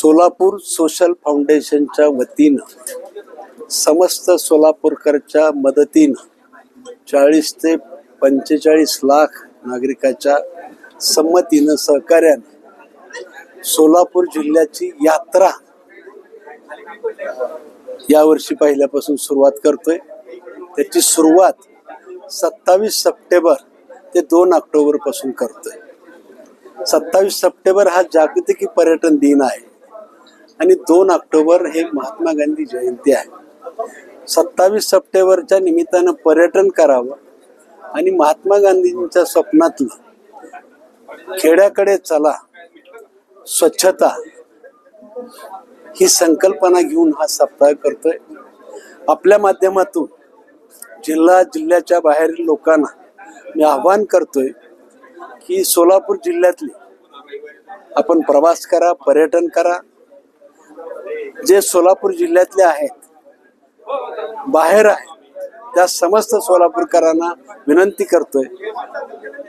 Solapur social फाउंडेशनच्या वतीनं समस्त सोलापूरकरच्या मदतीनं चाळीस ते पंचेचाळीस लाख नागरिकाच्या संमतीनं सहकार्यानं सोलापूर जिल्ह्याची यात्रा यावर्षी पहिल्यापासून सुरुवात करतोय. त्याची सुरुवात सत्तावीस सप्टेंबर ते दोन ऑक्टोबरपासून करतोय. सत्तावीस सप्टेंबर हा जागतिक पर्यटन दिन आहे. आणि दोन ऑक्टोबर हे महात्मा गांधी जयंती आहे. सत्तावीस सप्टेंबरच्या निमित्तानं पर्यटन करावं आणि महात्मा गांधींच्या स्वप्नातलं खेड्याकडे चला स्वच्छता ही संकल्पना घेऊन हा सप्ताह करतोय. आपल्या माध्यमातून जिल्हा जिल्ह्याच्या बाहेरील लोकांना मी आव्हान करतोय की सोलापूर जिल्ह्यातली आपण प्रवास करा पर्यटन करा जे सोलापूर जिल्ह्यातले आहेत बाहेर आहे त्या समस्त सोलापूरकरांना विनंती करतोय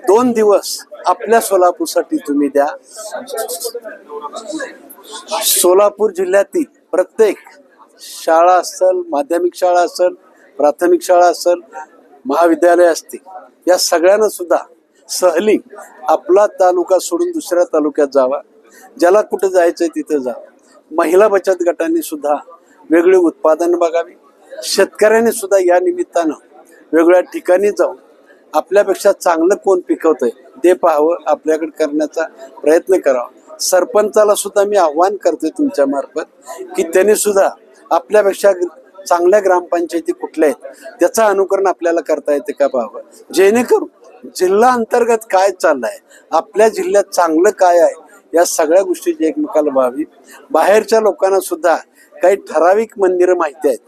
दोन दिवस आपल्या सोलापूरसाठी तुम्ही द्या. सोलापूर जिल्ह्यातील प्रत्येक शाळा असेल माध्यमिक शाळा असेल प्राथमिक शाळा असेल महाविद्यालय असतील या सगळ्यांना सुद्धा सहली आपला तालुका सोडून दुसऱ्या तालुक्यात जावा. ज्याला कुठं जायचंय तिथं जावं महिला बचत गटांनी सुद्धा वेगळी उत्पादन बघावी. शेतकऱ्यांनी सुद्धा या निमित्तानं वेगवेगळ्या ठिकाणी जाऊन आपल्यापेक्षा चांगलं कोण पिकवतंय ते पाहावं आपल्याकडे करण्याचा प्रयत्न करावा. सरपंचाला सुद्धा मी आव्हान करतोय तुमच्या मार्फत की त्यांनी सुद्धा आपल्यापेक्षा चांगल्या ग्रामपंचायती कुठल्या आहेत त्याचं अनुकरण आपल्याला करता येते का पाहावं? जेणेकरून जिल्हा अंतर्गत काय चाललंय आपल्या जिल्ह्यात चांगलं काय आहे या सगळ्या गोष्टीची एकमेकाला व्हावी. बाहेरच्या लोकांना सुद्धा काही ठराविक मंदिरं माहिती आहेत.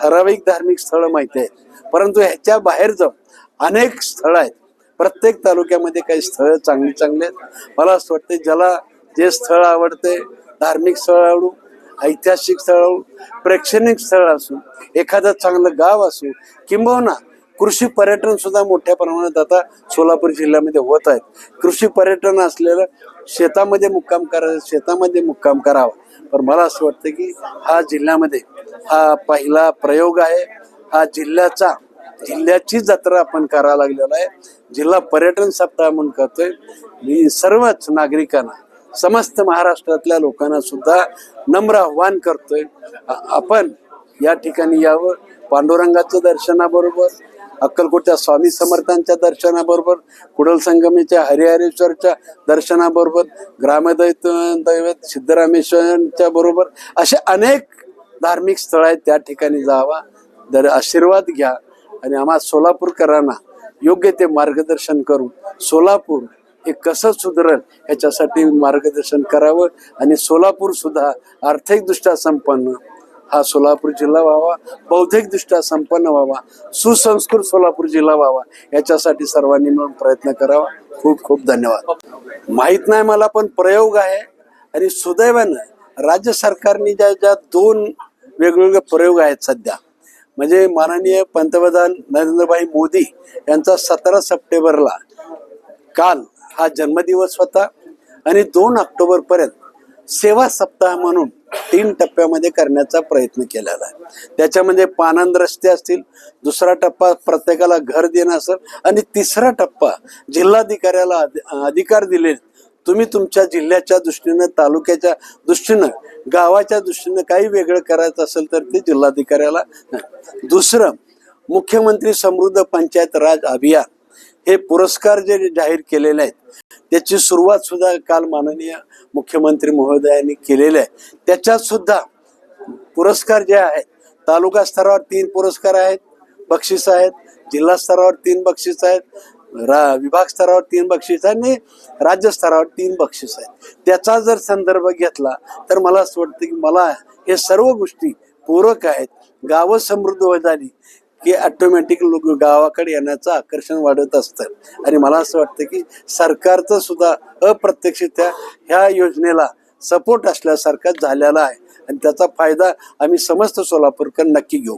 ठराविक धार्मिक स्थळं माहिती आहेत. परंतु ह्याच्या बाहेर जाऊन अनेक स्थळं आहेत. प्रत्येक तालुक्यामध्ये काही स्थळं चांगली चांगली आहेत. मला असं वाटतं ज्याला जे स्थळ आवडते धार्मिक स्थळ आवडू ऐतिहासिक स्थळ आवडू प्रेक्षणिक स्थळ असू एखादं चांगलं गाव असू किंबहुना कृषी पर्यटन सुद्धा मोठ्या प्रमाणात आता सोलापूर जिल्ह्यामध्ये होत आहेत. कृषी पर्यटन असलेलं शेतामध्ये मुक्काम करायचं शेतामध्ये मुक्काम करावा. पण मला असं वाटतं की हा जिल्ह्यामध्ये हा पहिला प्रयोग आहे. हा जिल्ह्याचा जिल्ह्याची जत्रा आपण करायला लागलेला आहे. जिल्हा पर्यटन सप्ताह म्हणून करतोय. मी सर्वच नागरिकांना समस्त महाराष्ट्रातल्या लोकांना सुद्धा नम्र आव्हान करतोय. आपण या ठिकाणी यावं. पांडुरंगाचं दर्शनाबरोबर अक्कलकोटच्या स्वामी समर्थांच्या दर्शनाबरोबर कुडल संगमीच्या हरिहरेश्वरच्या दर्शनाबरोबर ग्रामदैत दैवत सिद्धरामेश्वरांच्या बरोबर असे अनेक धार्मिक स्थळ आहेत त्या ठिकाणी जावा दर आशीर्वाद घ्या आणि आम्हा सोलापूरकरांना योग्य ते मार्गदर्शन करून सोलापूर हे कसं सुधरेल ह्याच्यासाठी मार्गदर्शन करावं आणि सोलापूर सुद्धा आर्थिकदृष्ट्या संपन्न हा सोलापूर जिल्हा व्हावा बौद्धिकदृष्ट्या संपन्न व्हावा सुसंस्कृत सोलापूर जिल्हा व्हावा याच्यासाठी सर्वांनी मिळून प्रयत्न करावा. खूप खूप धन्यवाद. माहीत नाही मला पण प्रयोग आहे आणि सुदैवानं राज्य सरकारने ज्या ज्या दोन वेगवेगळे प्रयोग आहेत सध्या म्हणजे माननीय पंतप्रधान नरेंद्रभाई मोदी यांचा सतरा सप्टेंबरला काल हा जन्मदिवस होता आणि दोन ऑक्टोबरपर्यंत सेवा सप्ताह म्हणून तीन टप्प्यामध्ये करण्याचा प्रयत्न केलेला आहे. त्याच्यामध्ये पानंद रस्ते असतील दुसरा टप्पा प्रत्येकाला घर देणं असेल आणि तिसरा टप्पा जिल्हाधिकाऱ्याला अधिकार दिले. तुम्ही तुमच्या जिल्ह्याच्या दृष्टीनं तालुक्याच्या दृष्टीनं गावाच्या दृष्टीनं काही वेगळं करायचं असेल तर ते जिल्हाधिकाऱ्याला दुसरं मुख्यमंत्री समृद्ध पंचायत राज अभियान. हे पुरस्कार जे जाहीर केलेले आहेत त्याची सुरुवात सुद्धा काल माननीय मुख्यमंत्री महोदयांनी केलेली आहे. त्याच्यात सुद्धा पुरस्कार जे आहेत तालुका स्तरावर तीन पुरस्कार आहेत बक्षीस आहेत जिल्हा स्तरावर तीन बक्षीस आहेत रा विभाग स्तरावर तीन बक्षीस आणि राज्य स्तरावर तीन बक्षीस आहेत. त्याचा जर संदर्भ घेतला तर मला असं वाटतं की मला हे सर्व गोष्टी पूरक आहेत. गावं समृद्ध झाली की ऑटोमॅटिक लोक गावाकडे येण्याचं आकर्षण वाढत असतं. आणि मला असं वाटतं की सरकारचं सुद्धा अप्रत्यक्षरित्या ह्या योजनेला सपोर्ट असल्यासारखा झालेला आहे. आणि त्याचा फायदा आम्ही समस्त सोलापूरकर नक्की घेऊ.